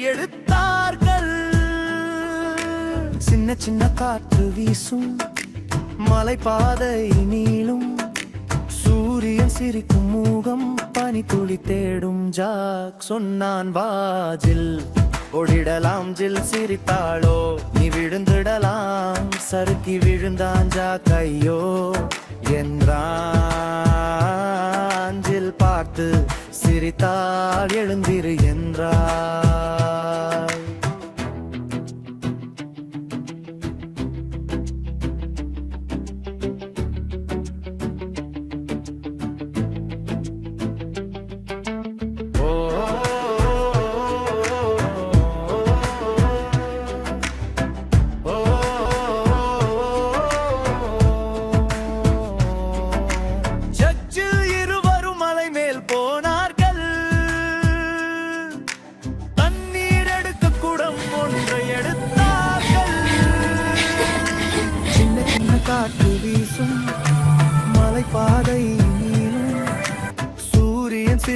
எடுத்தார்கள். சின்ன சின்ன காற்று வீசும் மலைப்பாதை நீளும் சூரியன் சிரிக்கும் மூகம் பனி துளி தேடும். ஜாக் சொன்னான் வாஜில் ஒடிடலாம் ஜில் சிரித்தாளோ நீ விழுந்திடலாம். சறுக்கி விழுந்தான் ஜா கையோ என்றான். பார்த்து சிரித்தாள் எழுந்திரு என்றார்.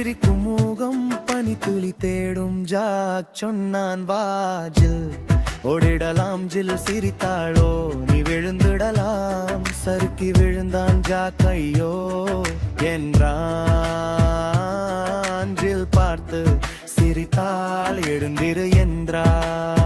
சிரிக்கும் மூகம் பனி துளி தேடும் ஜாக் சொன்னான் வாஜில். ஓடிடலாம் ஜில் சிரித்தாளோ நீ விழுந்திடலாம். சறுக்கி விழுந்தான் ஜாக் ஐயோ என்றான் ஜில் பார்த்து. சிரித்தால் எழுந்திரு என்றார்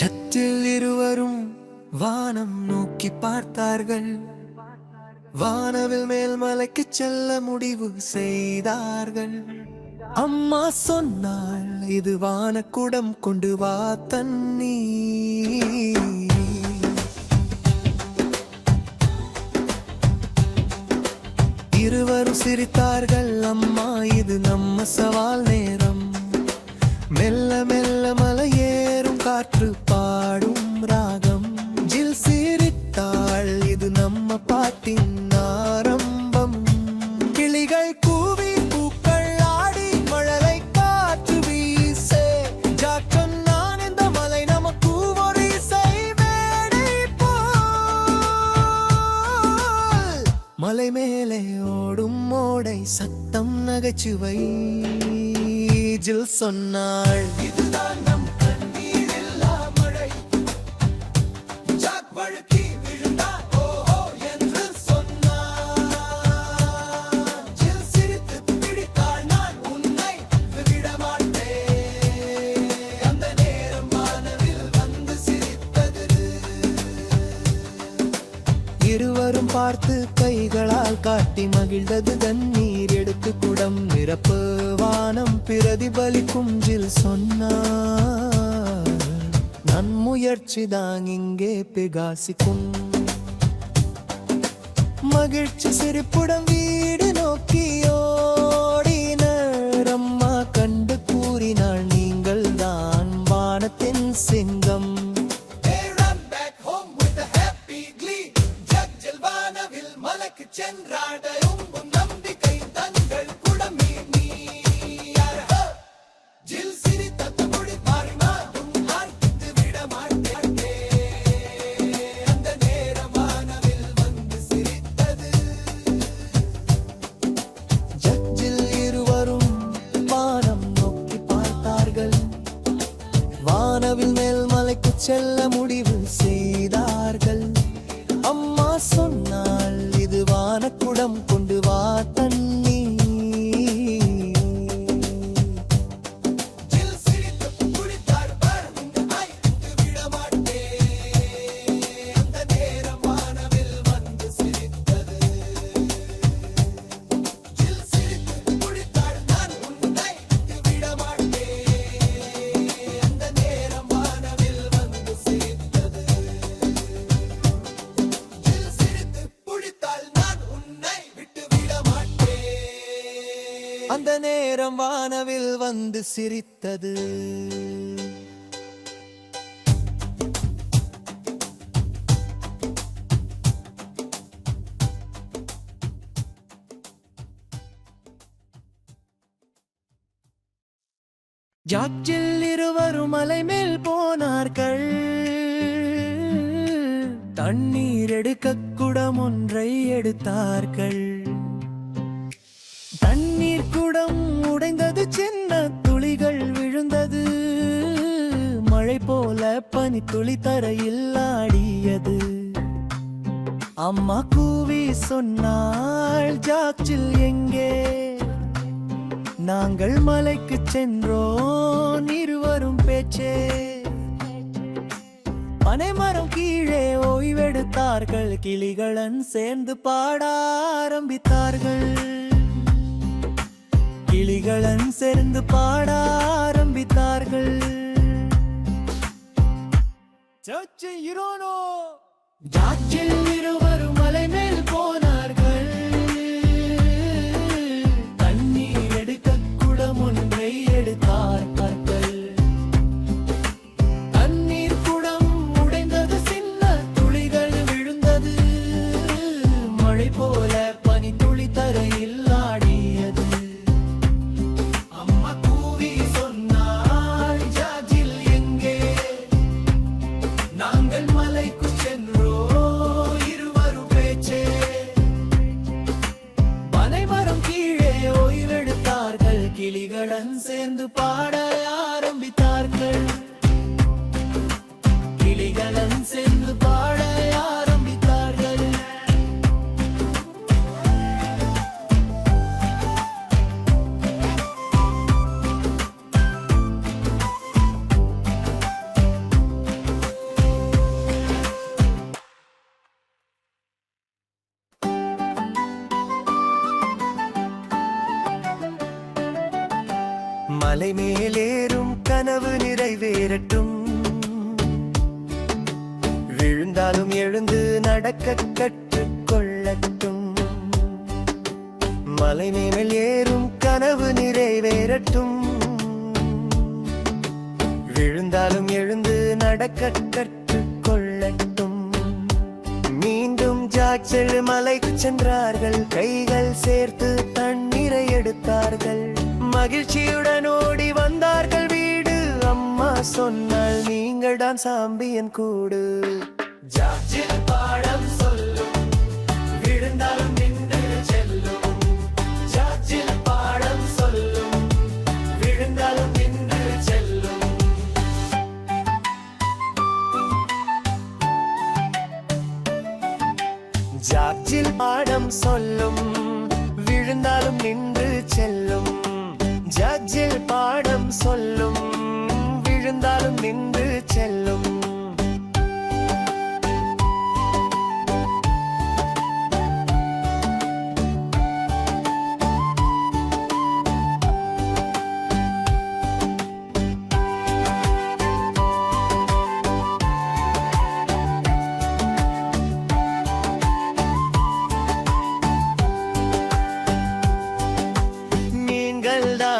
சத்தில் இருவரும் வானம் நோக்கி பார்த்தார்கள். வானவில் மேல் மலைக்கு செல்ல முடிவு செய்தார்கள். அம்மா சொன்னாள் இது வானக்குடம் கொண்டு வா தண்ணி இருவரும் சிரித்தார்கள் அம்மா இது நம்ம சவால் நேரம். மெல்ல மெல்ல மலையேறும் காற்று நம்ம ஆரம்பம். கிளிகள் கூவி பூக்கள் ஆடி மழலை காற்று வீசே. ஜாக்கன் நான் இந்த மலை நமக்கு ஒரு இசை மலை மேலே ஓடும் ஓடை சத்தம் நகைச்சுவை. ஜில் சொன்னாள் இருவரும் பார்த்து கைகளால் காட்டி மகிழ்ந்தது தண்ணீர் எடுத்து குடம் நிரப்பு. வானம் பிரதிபலிக்கும் ஜில் நன் முயற்சி தான் இங்கே பிகாசிக்கும். மகிழ்ச்சி சிரிப்புடன் வீடு நோக்கியோ வானக்குடம் நேரம் வானவில் வந்து சிரித்தது. ஜாப்ஜில் இருவரும் மலை மேல் போனார்கள். தண்ணீர் எடுக்க குடம் ஒன்றை எடுத்தார்கள். சின்ன துளிகள் விழுந்தது. மழை போல பனி துளி தரையில் ஆடியது. அம்மா கூவி சொன்னாள் ஜாக்ஜில் எங்கே? நாங்கள் மலைக்கு சென்றோம் இருவரும் பேச்சே. பனைமரம் கீழே ஓய்வெடுத்தார்கள் கிளிகளன் சேர்ந்து பாட ஆரம்பித்தார்கள். கிளிகளன் சேர்ந்து பாட ஆரம்பித்தார்கள். சச்சு இரோனோ ஜாச்சில் மலை மேலேறும் கனவு நிறைவேறட்டும். விழுந்தாலும் எழுந்து நடக்க கற்றுக்கொள்ளட்டும் மலை மேல் ஏறும் கனவு நிறைவேறட்டும். விழுந்தாலும் எழுந்து நடக்க கற்றுக்கொள்ளட்டும் மீண்டும் ஜாக்சல் மலைக்கு சென்றார்கள். கைகள் சேர்த்து தண்ணீரை எடுத்தார்கள். மகிழ்ச்சியுடன் ஓடி வந்தார்கள் வீடு அம்மா சொன்னால் நீங்கள் தான் சாம்பியன் கூடு ஜாக்சில் பாடம் சொல்லும் விழுந்தாலும் நின்று செல்லும் ஜாக்சில் பாடம் சொல்லும் விழுந்தாலும் நின்று செல்லும் ஜாக்ஜில் பாடம்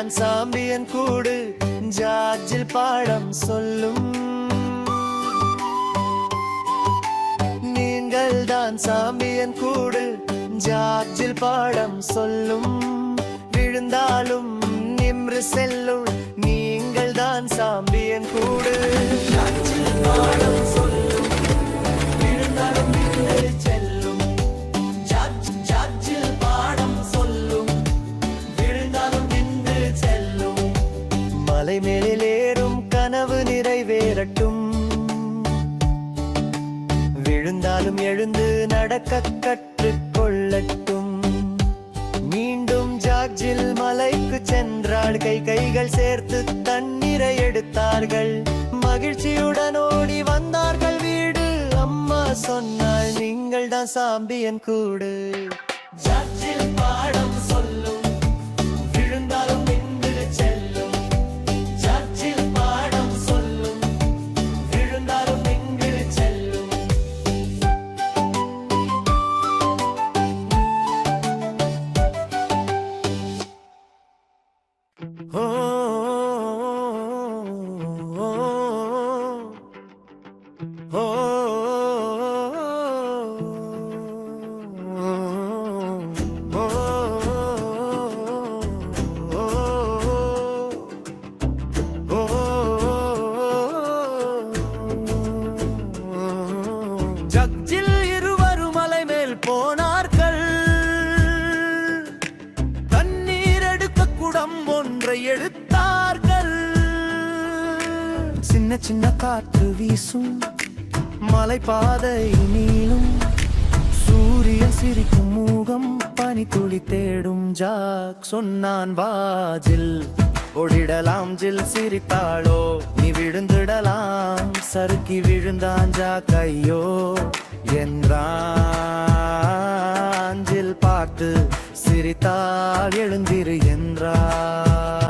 நான் சாம்பியன் கூடு ஜார்ஜில் பாடம் சொல்லும். நீங்கள் தான் சாம்பியன் கூடு ஜார்ஜில் பாடம் சொல்லும். விழுந்தாலும் நின்று செல்லும் நீங்கள் தான் சாம்பியன் கூடு. பாடம் சொல்லும் விழுந்தாலும் நின்று செல்லும் மலை ஏறும் கனவு நிறைவேறட்டும். விழுந்தாலும் எழுந்து நடக்க கற்றுக்கொள்ளட்டும் மீண்டும் ஜார்ஜில் மலைக்கு சென்றாள் கை கைகள் சேர்த்து தண்ணீரை எடுத்தார்கள். மகிழ்ச்சியுடன் ஓடி வந்தார்கள் வீடு. அம்மா சொன்னாள் நீங்கள் தான் சாம்பியன் கூடு. பாடம் சொல்லும் விழுந்தாலும் நின்று சத்தம் ஒன்றை எடுத்தார்கள். சின்ன சின்ன காற்று வீசும் மலைப்பாதை நீளும். சூரியன் சிரிக்கும் மூகம் பனி துளி தேடும். ஜாக் சொன்னான் வாஜில் ஒடிடலாம் ஜில். சிரித்தாளோ நீ விழுந்திடலாம். சறுக்கி விழுந்தான் ஜா கையோ என்றான் ஜில். பார்த்து சிரித்தால் எழுந்திரு என்றார்.